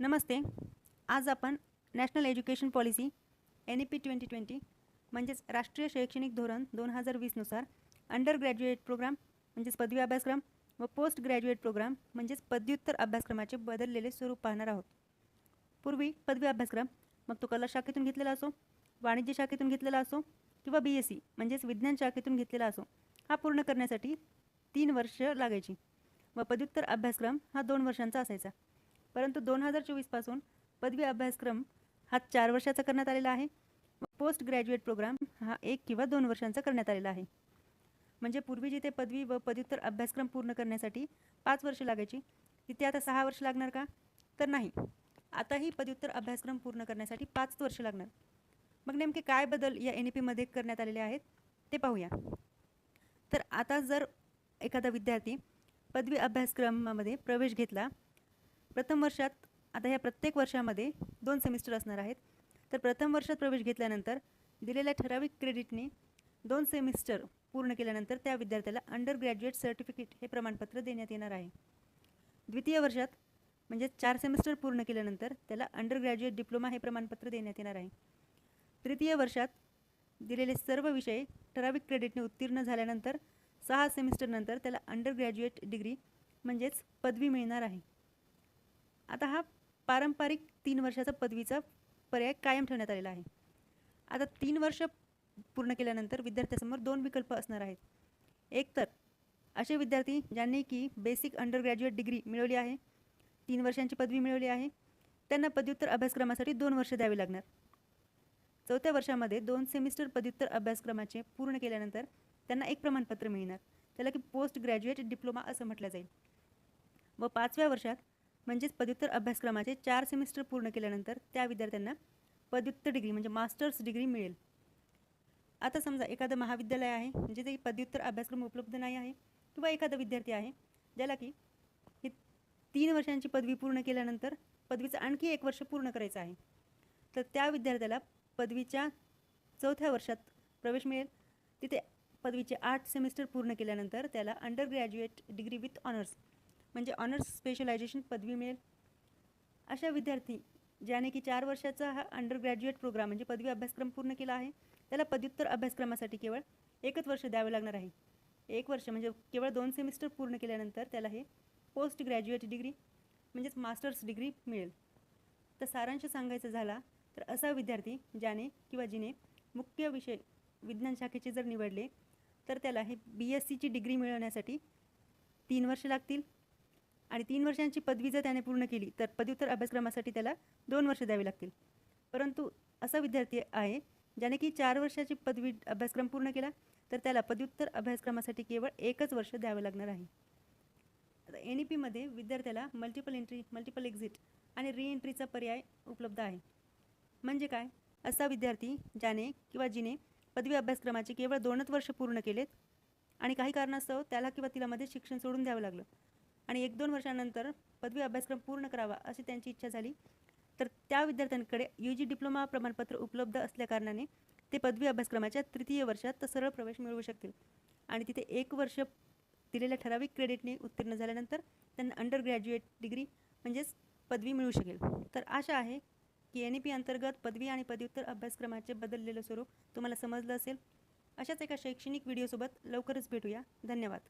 नमस्ते. आज आपण national education policy N E P twenty twenty म्हणजेच राष्ट्रीय शैक्षणिक धोरण दोन हजार वीसनुसार अंडर ग्रॅज्युएट प्रोग्राम म्हणजेच पदवी अभ्यासक्रम व पोस्ट ग्रॅज्युएट प्रोग्राम म्हणजेच पदव्युत्तर अभ्यासक्रमाचे बदललेले स्वरूप पाहणार आहोत. पूर्वी पदवी अभ्यासक्रम मग तो कला शाखेतून घेतलेला असो वाणिज्य शाखेतून घेतलेला असो किंवा बी एस सी म्हणजेच विज्ञान शाखेतून घेतलेला असो हा पूर्ण करण्यासाठी तीन वर्ष लागायची व पदव्युत्तर अभ्यासक्रम हा दोन वर्षांचा असायचा. परंतु दोन हजार चोवीसपासून पदवी अभ्यासक्रम हा चार वर्षाचा करण्यात आलेला आहे. पोस्ट ग्रॅज्युएट प्रोग्राम हा एक किंवा दोन वर्षांचा करण्यात आलेला आहे. म्हणजे पूर्वी जिथे पदवी व पदव्युत्तर अभ्यासक्रम पूर्ण करण्यासाठी पाच वर्ष लागायची तिथे आता सहा वर्ष लागणार का? तर नाही. आताही पदव्युत्तर अभ्यासक्रम पूर्ण करण्यासाठी पाच वर्ष लागणार. मग नेमके काय बदल या एन ई पीमध्ये करण्यात आलेले आहेत ते पाहूया. तर आता जर एखादा विद्यार्थी पदवी अभ्यासक्रमामध्ये प्रवेश घेतला प्रथम वर्षात आता ह्या प्रत्येक वर्षामध्ये दोन सेमिस्टर असणार आहेत. तर प्रथम वर्षात प्रवेश घेतल्यानंतर दिलेल्या ठराविक क्रेडिटने दोन सेमिस्टर पूर्ण केल्यानंतर त्या विद्यार्थ्याला अंडर ग्रॅज्युएट सर्टिफिकेट हे प्रमाणपत्र देण्यात येणार आहे. द्वितीय वर्षात म्हणजे चार सेमिस्टर पूर्ण केल्यानंतर त्याला अंडर ग्रॅज्युएट डिप्लोमा हे प्रमाणपत्र देण्यात येणार आहे. तृतीय वर्षात दिलेले सर्व विषय ठराविक क्रेडिटने उत्तीर्ण झाल्यानंतर सहा सेमिस्टरनंतर त्याला अंडर ग्रॅज्युएट डिग्री म्हणजेच पदवी मिळणार आहे. आता हा पारंपरिक तीन वर्षाचा पदवीचा पर्याय कायम ठेवण्यात आलेला आहे. आता तीन वर्ष पूर्ण केल्यानंतर विद्यार्थ्यासमोर दोन विकल्प असणार आहेत. एक तर असे विद्यार्थी ज्यांनी की बेसिक अंडर ग्रॅज्युएट डिग्री मिळवली आहे तीन वर्षांची पदवी मिळवली आहे त्यांना पदव्युत्तर अभ्यासक्रमासाठी दोन वर्ष द्यावी लागणार. चौथ्या वर्षामध्ये दोन सेमिस्टर पदव्युत्तर अभ्यासक्रमाचे पूर्ण केल्यानंतर त्यांना एक प्रमाणपत्र मिळणार. त्याला की पोस्ट ग्रॅज्युएट डिप्लोमा असं म्हटलं जाईल. व पाचव्या वर्षात म्हणजेच पदव्युत्तर अभ्यासक्रमाचे चार सेमिस्टर पूर्ण केल्यानंतर त्या विद्यार्थ्यांना पदव्युत्तर डिग्री म्हणजे मास्टर्स डिग्री मिळेल. आता समजा एखादं महाविद्यालय आहे म्हणजे जिथे पदव्युत्तर अभ्यासक्रम उपलब्ध नाही आहे किंवा एखादा विद्यार्थी आहे ज्याला की ही तीन वर्षांची पदवी पूर्ण केल्यानंतर पदवीचं आणखी एक वर्ष पूर्ण करायचं आहे तर त्या विद्यार्थ्याला पदवीच्या चौथ्या वर्षात प्रवेश मिळेल. तिथे पदवीचे आठ सेमिस्टर पूर्ण केल्यानंतर त्याला under graduate degree with honours म्हणजे ऑनर्स स्पेशलायझेशन पदवी मिळेल. अशा विद्यार्थी ज्याने की चार वर्षाचा हा अंडर ग्रॅज्युएट प्रोग्राम म्हणजे पदवी अभ्यासक्रम पूर्ण केला आहे त्याला पदव्युत्तर अभ्यासक्रमासाठी केवळ एकच वर्ष द्यावे लागणार आहे. एक वर्ष म्हणजे केवळ दोन सेमिस्टर पूर्ण केल्यानंतर त्याला हे पोस्ट ग्रॅज्युएट डिग्री म्हणजेच मास्टर्स डिग्री मिळेल. तर सारांश सांगायचं झाला तर असा विद्यार्थी ज्याने किंवा जिने मुख्य विषय विज्ञान शाखेचे जर निवडले तर त्याला हे बी एस सीची डिग्री मिळवण्यासाठी तीन वर्ष लागतील. आणि तीन वर्षांची पदवी जर त्याने पूर्ण केली तर पदव्युत्तर अभ्यासक्रमासाठी त्याला दोन वर्ष द्यावी लागतील. परंतु असा विद्यार्थी आहे ज्याने की चार वर्षाची पदवी अभ्यासक्रम पूर्ण केला तर त्याला पदव्युत्तर अभ्यासक्रमासाठी केवळ एकच वर्ष द्यावं लागणार आहे. आता एन ई पीमध्ये विद्यार्थ्याला मल्टिपल एंट्री मल्टिपल एक्झिट आणि री एंट्रीचा पर्याय उपलब्ध आहे. म्हणजे काय? असा विद्यार्थी ज्याने किंवा जिने पदवी अभ्यासक्रमाचे केवळ दोनच वर्ष पूर्ण केलेत आणि काही कारणास्तव त्याला किंवा तिला मध्ये शिक्षण सोडून द्यावं लागलं आणि एक दोन वर्षानंतर पदवी अभ्यासक्रम पूर्ण करावा अशी त्यांची इच्छा झाली. तर त्या विद्यार्थ्यांकडे यू जी डिप्लोमा प्रमाणपत्र उपलब्ध असल्याकारणाने ते पदवी अभ्यासक्रमाच्या तृतीय वर्षात सरळ प्रवेश मिळवू शकतील. आणि तिथे एक वर्ष दिलेल्या ठराविक क्रेडिटने उत्तीर्ण झाल्यानंतर त्यांना अंडर ग्रॅज्युएट डिग्री म्हणजेच पदवी मिळू शकेल. तर आशा आहे की एन ई पी अंतर्गत पदवी आणि पदव्युत्तर अभ्यासक्रमाचे बदललेलं स्वरूप तुम्हाला समजलं असेल. अशाच एका शैक्षणिक व्हिडिओसोबत लवकरच भेटूया. धन्यवाद.